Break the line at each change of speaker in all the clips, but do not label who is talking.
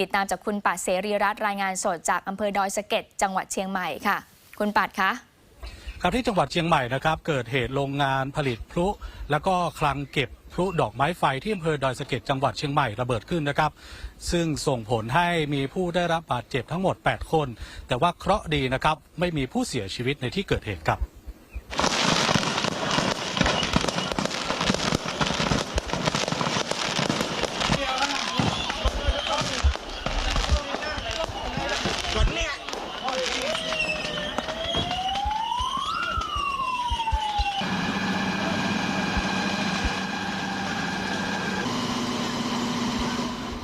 ติดตามจากคุณปัดเสรีรัตน์รายงานสดจากอำเภอดอยสะเก็ดจังหวัดเชียงใหม่ค่ะ คุณปัดคะ
ครับที่จังหวัดเชียงใหม่นะครับเกิดเหตุโรงงานผลิตพลุ แล้วก็คลังเก็บพลุดอกไม้ไฟที่อำเภอดอยสะเก็ดจังหวัดเชียงใหม่ระเบิดขึ้นนะครับ ซึ่งส่งผลให้มีผู้ได้รับบาดเจ็บทั้งหมด 8 คน แต่ว่าเคราะห์ดีนะครับไม่มีผู้เสียชีวิตในที่เกิดเหตุครับ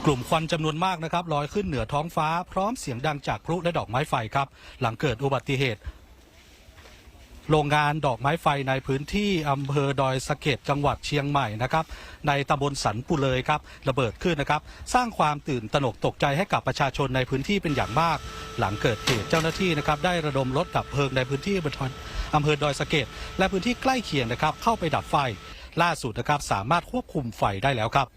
กลุ่มควันจำนวนมากนะครับลอยขึ้นเหนือท้องฟ้า พร้อมเสียงดังจากพลุและดอกไม้ไฟครับ หลังเกิดอุบัติเหตุ โรงงานดอกไม้ไฟในพื้นที่อำเภอดอยสะเก็ดจังหวัดเชียงใหม่นะครับ ในตำบลสันปุเลยครับระเบิดขึ้นนะครับ สร้างความตื่นตระหนกตกใจให้กับประชาชนในพื้นที่เป็นอย่างมาก หลังเกิดเหตุเจ้าหน้าที่นะครับได้ระดมรถดับเพลิงในพื้นที่บนอำเภอดอยสะเก็ดและพื้นที่ใกล้เคียงนะครับ เข้าไปดับไฟล่าสุดนะครับสามารถควบคุมไฟได้แล้วครับ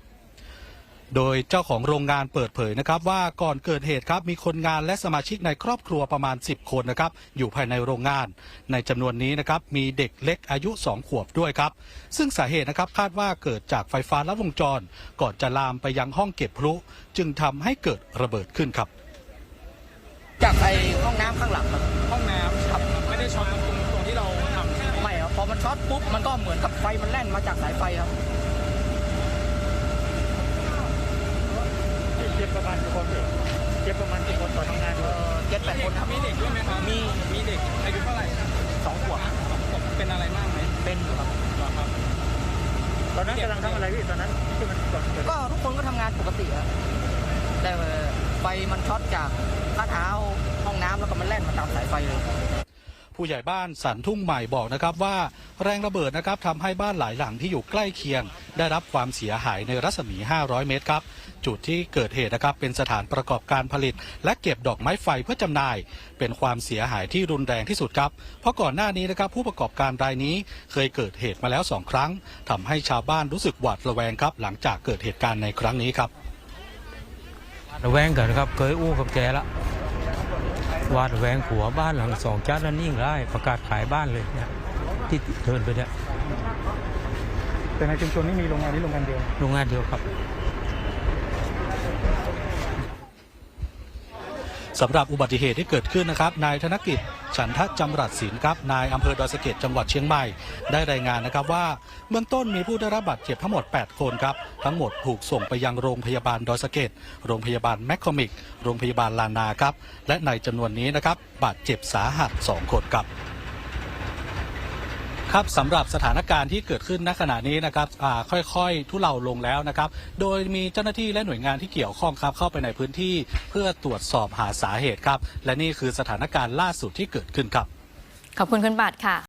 โดยเจ้าของโรงงานเปิดเผยนะครับว่าก่อนเกิดเหตุครับมีคนงานและสมาชิกในครอบครัวประมาณ 10 คนนะครับอยู่ภายในโรงงาน ในจำนวนนี้นะครับมีเด็กเล็กอายุ 2 ขวบด้วยครับ ซึ่งสาเหตุนะครับคาดว่าเกิดจากไฟฟ้าลัดวงจร ก่อนจะลามไปยังห้องเก็บพลุ จึงทำให้เกิดระเบิดขึ้นครับ
จากไอ้ห้องน้ำข้างหลังครับ
ห้องน้ำครับไม่ได้ช็อตตรงตรงที่เราทำใช่ไหม
ไม่ครับพอมันช็อตปุ๊บมันก็เหมือนกับไฟมันแล่นมาจากสายไฟครับ
เจ็บประมาณกี่คนเจ็บประมาณกี่คนตอนทำงาน
เออเจ็ดแปดคน ครับ
มีเด็กด้วยไหมครับ
มี
มีเด็กอายุเท่าไหร่
สองขวบ
สองขวบเป็นอะไรมากไหม
เป็นอยู่ครับ
เหรอครับ
ตอนนั้นกำลังทำอะไรพี่ตอนนั้นที่มันก่อนเกิด
ก็ทุกคนก็ทำงานปกติครับแต่ไฟมันช็อตจากข้าเท้าห้องน้ำแล้วก็มันแล่นมาตามสายไฟเลย
ผู้ใหญ่บ้านสันทุ่งใหม่บอกนะครับว่าแรงระเบิดนะครับทำให้บ้านหลายหลังที่อยู่ใกล้เคียง ได้รับความเสียหายในรัศมี 500 เมตรครับ จุดที่เกิดเหตุนะครับเป็นสถานประกอบการผลิต และเก็บดอกไม้ไฟเพื่อจำหน่าย เป็นความเสียหายที่รุนแรงที่สุดครับ เพราะก่อนหน้านี้นะครับผู้ประกอบการรายนี้เคยเกิดเหตุมาแล้วสองครั้งทำให้ชาวบ้านรู้สึกหวาดระแวงครับ หลังจากเกิดเหตุการณ์ในครั้งนี้ครับ
ระแวงกันครับเคยอู้กับแกละ วาดระแวงผัวบ้านหลังสองจัดนั้นนิ่งได้ประกาศขายบ้านเลยเนี่ยที่เดินไปเนี่ย
แต่ในชุมชนนี่มีโรงงานนี้โรงงานเดียว
โรงงานเดียวครับ
สำหรับอุบัติเหตุที่เกิดขึ้นนะครับ นายธนกิจ ฉันทะจำรัดศิลป์ครับนายอำเภอดอยสะเก็ดจังหวัดเชียงใหม่ ได้รายงานนะครับว่าเบื้องต้นมีผู้ได้รับบาดเจ็บทั้งหมด 8 คนครับ ทั้งหมดถูกส่งไปยังโรงพยาบาลดอยสะเก็ดโรงพยาบาลแมคคอมิก โรงพยาบาลลานาครับ และในจำนวนนี้นะครับบาดเจ็บสาหัส 2 คนครับ ครับสำหรับสถานการณ์ที่เกิดขึ้นณขณะนี้นะครับค่อยๆ ทุเลาลงแล้วนะครับ โดยมีเจ้าหน้าที่และหน่วยงานที่เกี่ยวข้องครับเข้าไปในพื้นที่เพื่อตรวจสอบหาสาเหตุครับ และนี่คือสถานการณ์ล่าสุดที่เกิดขึ้นครับ
ขอบคุณคุณปัดค่ะ